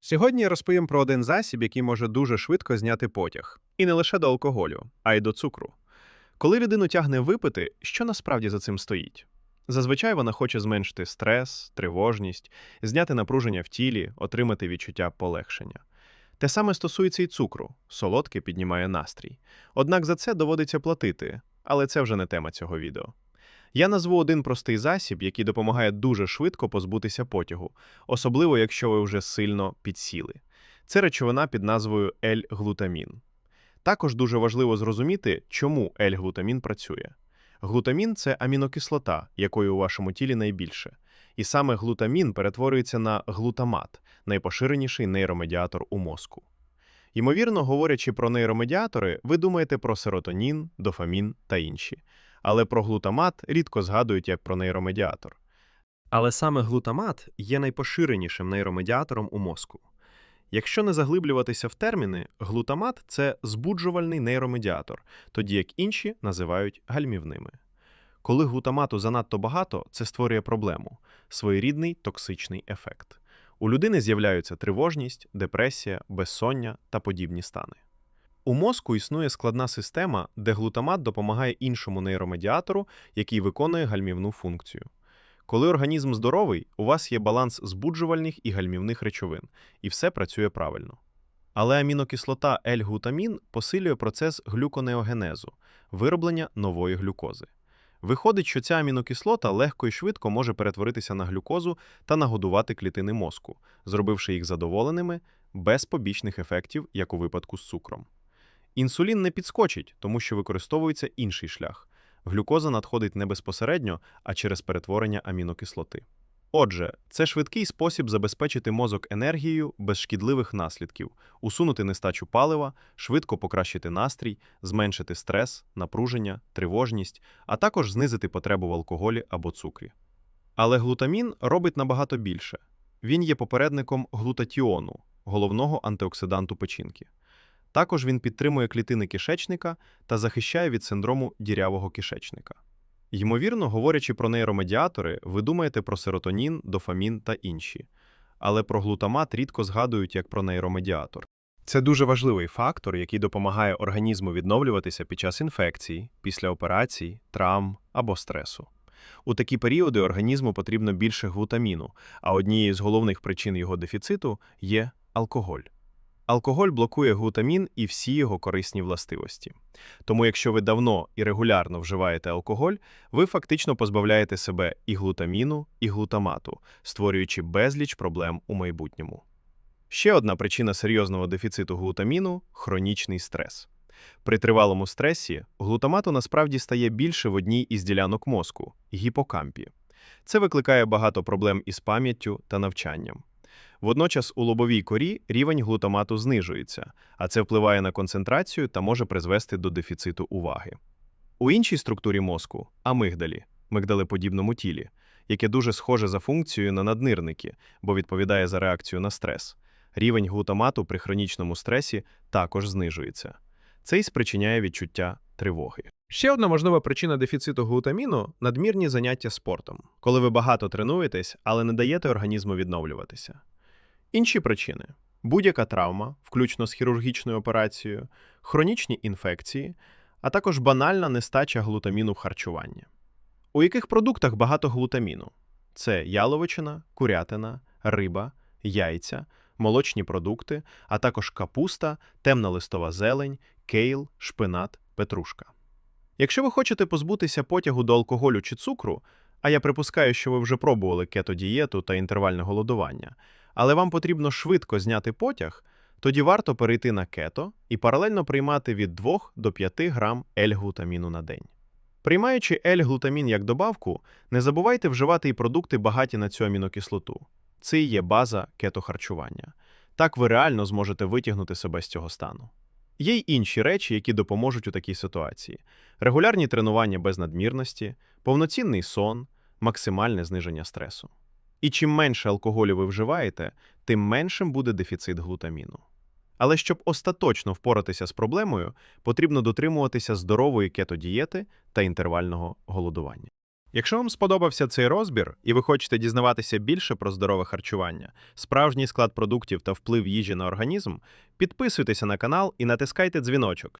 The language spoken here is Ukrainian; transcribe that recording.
Сьогодні я розповім про один засіб, який може дуже швидко зняти потяг. І не лише до алкоголю, а й до цукру. Коли людину тягне випити, що насправді за цим стоїть? Зазвичай вона хоче зменшити стрес, тривожність, зняти напруження в тілі, отримати відчуття полегшення. Те саме стосується і цукру. Солодке піднімає настрій. Однак за це доводиться платити, але це вже не тема цього відео. Я назву один простий засіб, який допомагає дуже швидко позбутися потягу, особливо якщо ви вже сильно підсіли. Це речовина під назвою L-глутамін. Також дуже важливо зрозуміти, чому L-глутамін працює. Глутамін це амінокислота, якої у вашому тілі найбільше. І саме глутамін перетворюється на глутамат, найпоширеніший нейромедіатор у мозку. Ймовірно, говорячи про нейромедіатори, ви думаєте про серотонін, дофамін та інші. Але про глутамат рідко згадують як про нейромедіатор. Але саме глутамат є найпоширенішим нейромедіатором у мозку. Якщо не заглиблюватися в терміни, глутамат це збуджувальний нейромедіатор, тоді як інші називають гальмівними. Коли глутамату занадто багато, це створює проблему своєрідний токсичний ефект. У людини з'являються тривожність, депресія, безсоння та подібні стани. У мозку існує складна система, де глутамат допомагає іншому нейромедіатору, який виконує гальмівну функцію. Коли організм здоровий, у вас є баланс збуджувальних і гальмівних речовин, і все працює правильно. Але амінокислота L-глутамін посилює процес глюконеогенезу вироблення нової глюкози. Виходить, що ця амінокислота легко і швидко може перетворитися на глюкозу та нагодувати клітини мозку, зробивши їх задоволеними без побічних ефектів, як у випадку з цукром. Інсулін не підскочить, тому що використовується інший шлях. Глюкоза надходить не безпосередньо, а через перетворення амінокислоти. Отже, це швидкий спосіб забезпечити мозок енергією без шкідливих наслідків, усунути нестачу палива, швидко покращити настрій, зменшити стрес, напруження, тривожність, а також знизити потребу в алкоголі або цукрі. Але глутамін робить набагато більше. Він є попередником глутатіону, головного антиоксиданту печінки. Також він підтримує клітини кишечника та захищає від синдрому дірявого кишечника. Ймовірно, говорячи про нейромедіатори, ви думаєте про серотонін, дофамін та інші, але про глутамат рідко згадують як про нейромедіатор. Це дуже важливий фактор, який допомагає організму відновлюватися під час інфекцій, після операцій, травм або стресу. У такі періоди організму потрібно більше глутаміну, а однією з головних причин його дефіциту є алкоголь. Алкоголь блокує глутамін і всі його корисні властивості. Тому, якщо ви давно і регулярно вживаєте алкоголь, ви фактично позбавляєте себе і глутаміну, і глутамату, створюючи безліч проблем у майбутньому. Ще одна причина серйозного дефіциту глутаміну хронічний стрес. При тривалому стресі глутамату насправді стає більше в одній із ділянок мозку гіпокампі. Це викликає багато проблем із пам'яттю та навчанням. Водночас у лобовій корі рівень глутамату знижується, а це впливає на концентрацію та може призвести до дефіциту уваги. У іншій структурі мозку амигдалі, мигдалеподібному тілі, яке дуже схоже за функцією на наднирники, бо відповідає за реакцію на стрес. Рівень глутамату при хронічному стресі також знижується. Це й спричиняє відчуття тривоги. Ще одна можлива причина дефіциту глутаміну надмірні заняття спортом, коли ви багато тренуєтесь, але не даєте організму відновлюватися. Інші причини будь-яка травма, включно з хірургічною операцією, хронічні інфекції, а також банальна нестача глутаміну в харчуванні. У яких продуктах багато глутаміну? Це яловичина, курятина, риба, яйця, молочні продукти, а також капуста, темна листова зелень, кейл, шпинат, петрушка. Якщо ви хочете позбутися потягу до алкоголю чи цукру, а я припускаю, що ви вже пробували кетодієту та інтервальне голодування, але вам потрібно швидко зняти потяг, тоді варто перейти на кето і паралельно приймати від 2 до 5 грам L-глутаміну на день. Приймаючи L-глутамін як добавку, не забувайте вживати і продукти багаті на цю амінокислоту. Це і є база кетохарчування. Так ви реально зможете витягнути себе з цього стану. Є й інші речі, які допоможуть у такій ситуації: регулярні тренування без надмірності, повноцінний сон, максимальне зниження стресу. І чим менше алкоголю ви вживаєте, тим меншим буде дефіцит глутаміну. Але щоб остаточно впоратися з проблемою, потрібно дотримуватися здорової кетодієти та інтервального голодування. Якщо вам сподобався цей розбір і ви хочете дізнаватися більше про здорове харчування, справжній склад продуктів та вплив їжі на організм, підписуйтеся на канал і натискайте дзвіночок,